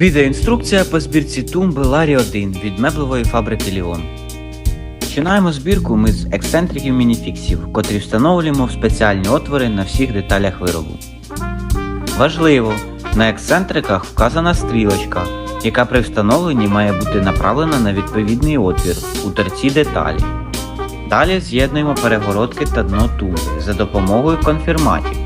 Відеоінструкція по збірці тумби Ларі 1 від меблевої фабрики Ліон. Починаємо збірку ми з ексцентриків мініфіксів, котрі встановлюємо в спеціальні отвори на всіх деталях виробу. Важливо! На ексцентриках вказана стрілочка, яка при встановленні має бути направлена на відповідний отвір у торці деталі. Далі з'єднуємо перегородки та дно тумби за допомогою конфірматів.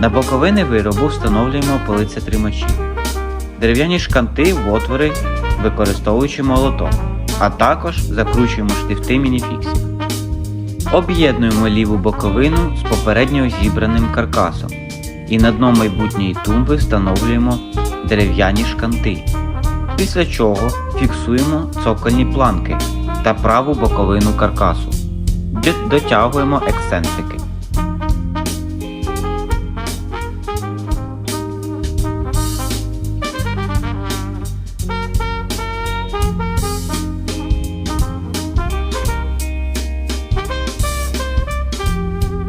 На боковини виробу встановлюємо полиця тримачі. Дерев'яні шканти в отвори, використовуючи молоток, а також закручуємо штифти мініфіксів. Об'єднуємо ліву боковину з попередньо зібраним каркасом і на дно майбутньої тумби встановлюємо дерев'яні шканти. Після чого фіксуємо цокольні планки та праву боковину каркасу. Дотягуємо ексцентрики.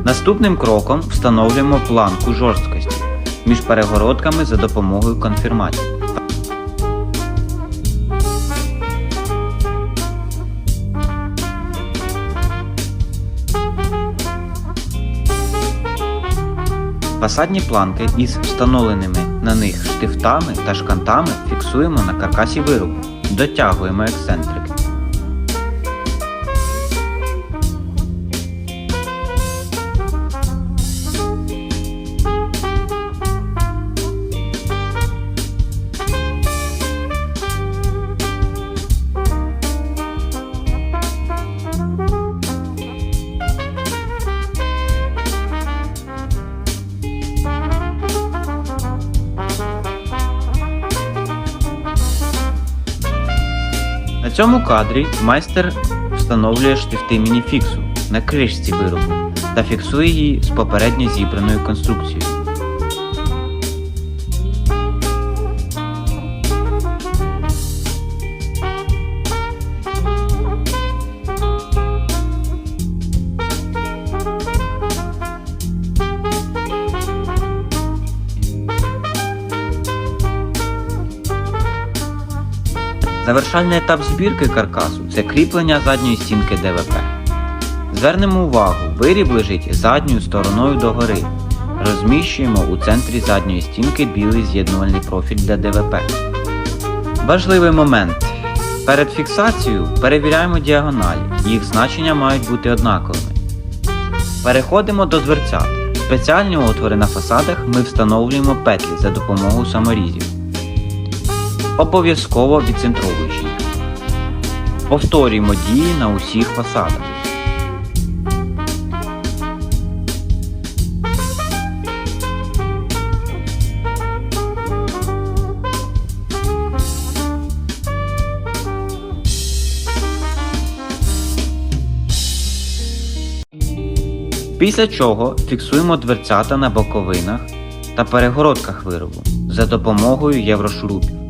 Наступним кроком встановлюємо планку жорсткості між перегородками за допомогою конфірматів. Фасадні планки із встановленими на них штифтами та шкантами фіксуємо на каркасі виробу. Дотягуємо ексцентрики. Цьому кадрі майстер встановлює штифти мініфіксу на кришці виробу та фіксує її з попередньо зібраною конструкцією. Завершальний етап збірки каркасу це кріплення задньої стінки ДВП. Звернемо увагу, виріб лежить задньою стороною догори. Розміщуємо у центрі задньої стінки білий з'єднувальний профіль для ДВП. Важливий момент. Перед фіксацією перевіряємо діагоналі, їх значення мають бути однаковими. Переходимо до дверцят. Спеціальні отвори на фасадах ми встановлюємо петлі за допомогою саморізів обов'язково відцентровуючи їх. Повторюємо дії на усіх фасадах. Після чого фіксуємо дверцята на боковинах та перегородках виробу за допомогою єврошурупів.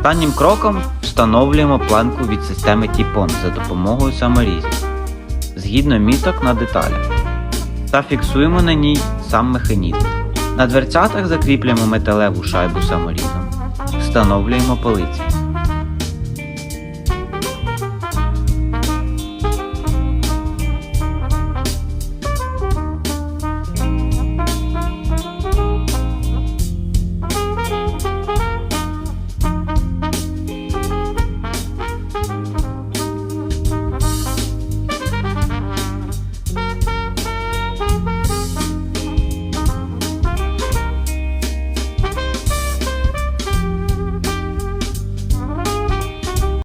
Останнім кроком встановлюємо планку від системи Тіпон за допомогою саморізів згідно міток на деталях та фіксуємо на ній сам механізм. На дверцятах закріплюємо металеву шайбу саморізом, встановлюємо полиці.